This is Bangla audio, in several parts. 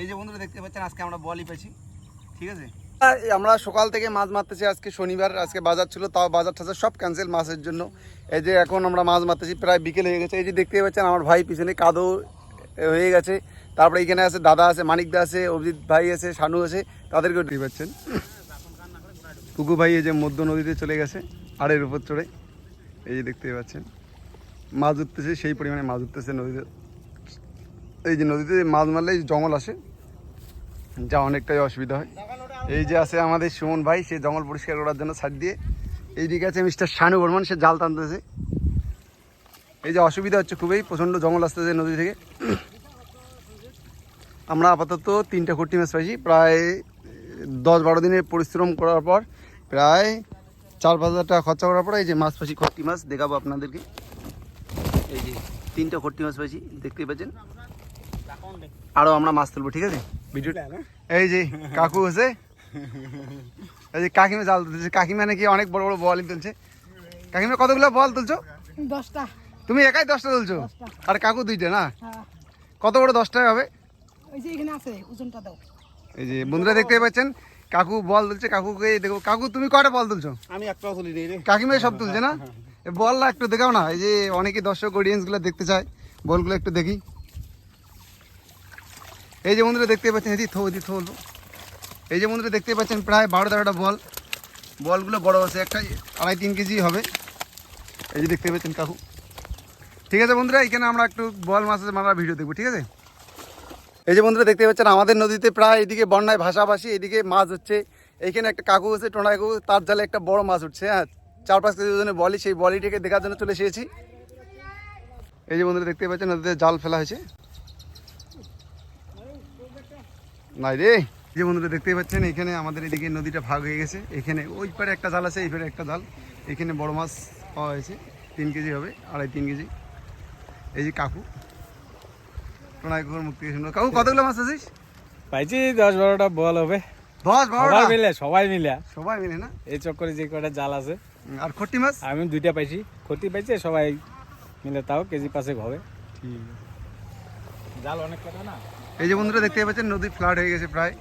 এই যে বন্ধুরা দেখতে পাচ্ছেন, আজকে আমরা বলই পেয়েছি, ঠিক আছে? আমরা সকাল থেকে মাছ মারতেছি, আজকে শনিবার, আজকে বাজার ছিল, তাও বাজার টাজার সব ক্যান্সেল মাছের জন্য। এই যে এখন আমরা মাছ মারতেছি, প্রায় বিকেল হয়ে গেছে। এই যে দেখতে পাচ্ছেন, আমার ভাই পিছনে কাদো হয়ে গেছে। তারপরে এখানে আছে, দাদা আছে মানিকদা আছে, অভিজিৎ ভাই আছে, শানু আছে তাদেরকেও দেখতে পাচ্ছেন। কুকু ভাই এই যে মধ্য নদীতে চলে গেছে, আড়ের উপর চড়ে। এই যে দেখতে পাচ্ছেন, মাছ উঠতেছে, সেই পরিমাণে মাছ উঠতেছে নদীতে। এই যে নদীতে মাছ মারলে জঙ্গল আসে, যা অনেকটাই অসুবিধা হয়। এই যে আছে আমাদের সুমন ভাই, সে জঙ্গল পরিষ্কার করার জন্য ছাড় দিয়ে। এইদিকে আছে মিস্টার শানু বর্মন, সে জাল টানতেছে। এই যে অসুবিধা হচ্ছে খুবই, প্রচণ্ড জঙ্গল আসতেছে নদী থেকে। আমরা আপাতত তিনটা খুঁটি মাছ পাইছি, প্রায় দশ বারো দিনের পরিশ্রম করার পর প্রায় চার পাঁচ হাজার টাকা খরচা করার পর এই যে মাছ পাইছি খট্টি মাছ দেখাবো আপনাদেরকে। এই যে তিনটা খট্টি মাছ পাইছি, দেখতেই পাচ্ছেন? আরও আমরা মাছ তুলবো ঠিক আছে? ভিডিও এই যে কাকু আছে এই যে কাকিমা জাল তুলছে কাকিমা নাকি অনেক বড় বড় বলই তুলছে। কাকিমা কতগুলো বল তুলছো? দশটা। তুমি একাই দশটা তুলছো? আর কাকু দুইটা না? হ্যাঁ। কত বড় দশটায় হবে? ওই যে এখানে আছে ওজনটা দাও। এই যে বন্ধুরা দেখতে পাচ্ছেন কাকু বল তুলছে কাকুকে দেখো কাকু তুমি কয়টা বল তুলছো? আমি একটাও তুলি রে। কাকিমা সব তুলছে না? বল বলটা একটু দেখাও না এই যে অনেকে দর্শক অডিয়েন্সগুলো দেখতে চায় বলগুলো একটু দেখি। এই যে বন্ধুরা দেখতে পাচ্ছেন এদি থো এদি থো এই যে বন্ধুরা দেখতে পাচ্ছেন, প্রায় বারো তেরোটা বল। বলগুলো বড় আছে, একটা আড়াই তিন কেজি হবে। এই যে দেখতে পাচ্ছেন কাকু। ঠিক আছে বন্ধুরা, এখানে আমরা একটু বল মাছের মারা ভিডিও দেখব, ঠিক আছে? এই যে বন্ধুরা দেখতে পাচ্ছেন, আমাদের নদীতে প্রায় এদিকে বন্যায় ভাষাভাষী এদিকে মাছ হচ্ছে এইখানে একটা কাকু আছে টোনা কাকু, তার জালে একটা বড় মাছ উঠছে হ্যাঁ। চার পাঁচ কেজি ওজনের বলি, সেই বলিটাকে দেখার জন্য চলে এসেছি। এই যে বন্ধুরা দেখতে পাচ্ছেন, নদীতে জাল ফেলা হয়েছে। নাই রে। যে বন্ধুরা দেখতে পাচ্ছেন এখানে আমাদের এদিকে নদীটা ভাগ হয়ে গেছে। এখানে ওই পারে একটা জাল আছে এই পারে একটা জাল। এখানে বড় মাছ পাওয়া হয়েছে তিন কেজি হবে আড়াই তিন কেজি। এই যে কাকু। প্রণয় কুকুর মুক্তি কাকু কতগুলো মাছ আছিস? পাইছি দশ বারোটা বল হবে। দশ বারোটা? মিলে সবাই মিলে। সবাই মিলে না? এই চক্করে যে কয়টা জাল আছে। আর খট্টি মাছ? আমি দুইটা পাইছি। ক্ষতি পাইছে সবাই মিলে তাও কেজি পাঁচেক হবে। জাল অনেক কটা না? এই যে বন্ধুরা দেখতে পাচ্ছেন, নদী ফ্লাড হয়ে গেছে প্রায়।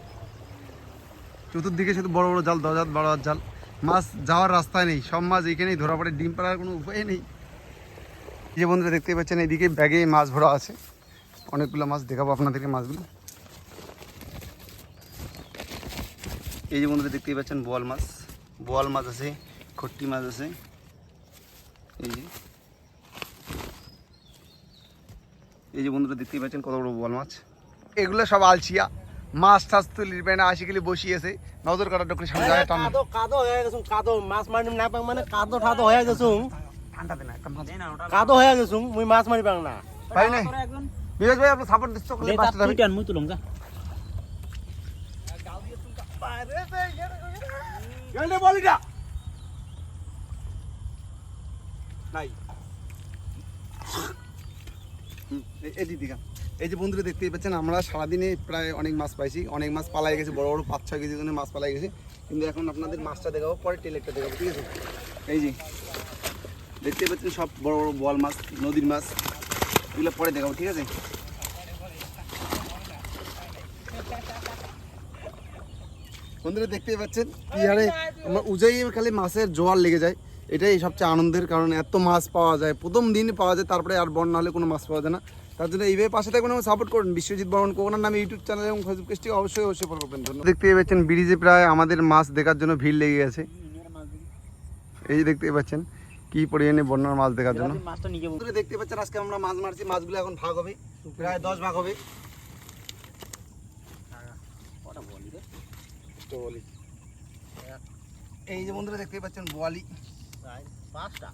চতুর্দিকে শুধু বড় বড় জাল দশ হাত বারো হাত জাল। মাছ যাওয়ার রাস্তায় নেই, সব মাছ এখানেই ধরা পড়ে ডিম পাড়ার কোনো উপায় নেই। এই যে বন্ধুরা দেখতে পাচ্ছেন, এইদিকে ব্যাগে মাছ ভরা আছে। অনেকগুলো মাছ দেখাবো আপনাদেরকে মাছগুলো। এই যে বন্ধুরা দেখতেই পাচ্ছেন, বোয়াল মাছ। বোয়াল মাছ আছে, খট্টি মাছ আছে। এই যে। এই যে বন্ধুরা দেখতেই পাচ্ছেন কত বড় বোয়াল মাছ। এগুলো সব আলছিয়া মাছ টাছ তুলির পেনে আশি কিলো বসিয়েছে। নজর কাটা ডকরি সামনে যায় টান। কাদো কাদো হয়ে গেছুম কাদো। মাছ মারি না পাং মানে কাদো ঠাদো হয়ে গেছুম ঠান্ডা দিন একটা মাছ কাদো হয়ে গেছুম মুই মাছ মারি পাং না। ভাই নাই? বিরাজ ভাই আপনার সাপোর্ট দিচ্ছ করলে বাঁচতে যাবে মুই তুলুম যা। গেলে বলিটা। নাই। এই যে বন্ধুরা দেখতেই পাচ্ছেন, আমরা সারাদিনে প্রায় অনেক মাছ পাইছি, অনেক মাছ পালাই গেছে, বড় বড় পাঁচ ছয় কেজি ওজনের মাছ পালাই গেছে। কিন্তু এখন আপনাদের মাছটা দেখাবো, পরে টেলেকটা দেখাবো, ঠিক আছে? এই যে দেখতে পাচ্ছেন সব বড় বড় বল মাছ, নদীর মাছ, এগুলো পরে দেখাবো, ঠিক আছে? বন্ধুরা দেখতেই পাচ্ছেন, কি হারে, আমার উজাই খালি মাছের জোয়ার লেগে যায়। এটাই সবচেয়ে আনন্দের কারণ এত মাছ পাওয়া যায়। প্রথম দিন পাওয়া যায় তারপরে আর বন্যা হলে কোনো মাছ পাওয়া যায় না। তার জন্য এইভাবে পাশে থাকবেন এবং সাপোর্ট করুন। বিশ্বজিৎ বর্মন কোকনার নামে ইউটিউব চ্যানেল এবং ফেসবুক পেজটি অবশ্যই অবশ্যই ফলো করবেন। ধন্যবাদ। দেখতে পাচ্ছেন ব্রিজে প্রায় আমাদের মাছ দেখার জন্য ভিড় লেগে গেছে। এই যে দেখতে পাচ্ছেন কি পরিমাণে বন্যার মাছ দেখার জন্য। মাছটা দেখতে পাচ্ছেন আজকে আমরা মাছ মারছি মাছগুলো এখন ভাগ হবে। প্রায় দশ ভাগ হবে। এই যে বন্ধুরা দেখতে পাচ্ছেন বোয়ালি পাঁচটা।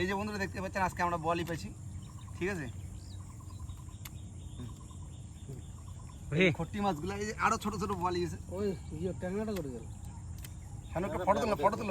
এই যে বন্ধুরা দেখতে পাচ্ছেন আজকে আমরা বলই পেয়েছি। ঠিক আছে? খট্টি মাছগুলো এই যে আরও ছোট ছোট বলি গেছে ওই ট্যাংরাটা করে গেল। ফটো তুললাম ফটো তুলো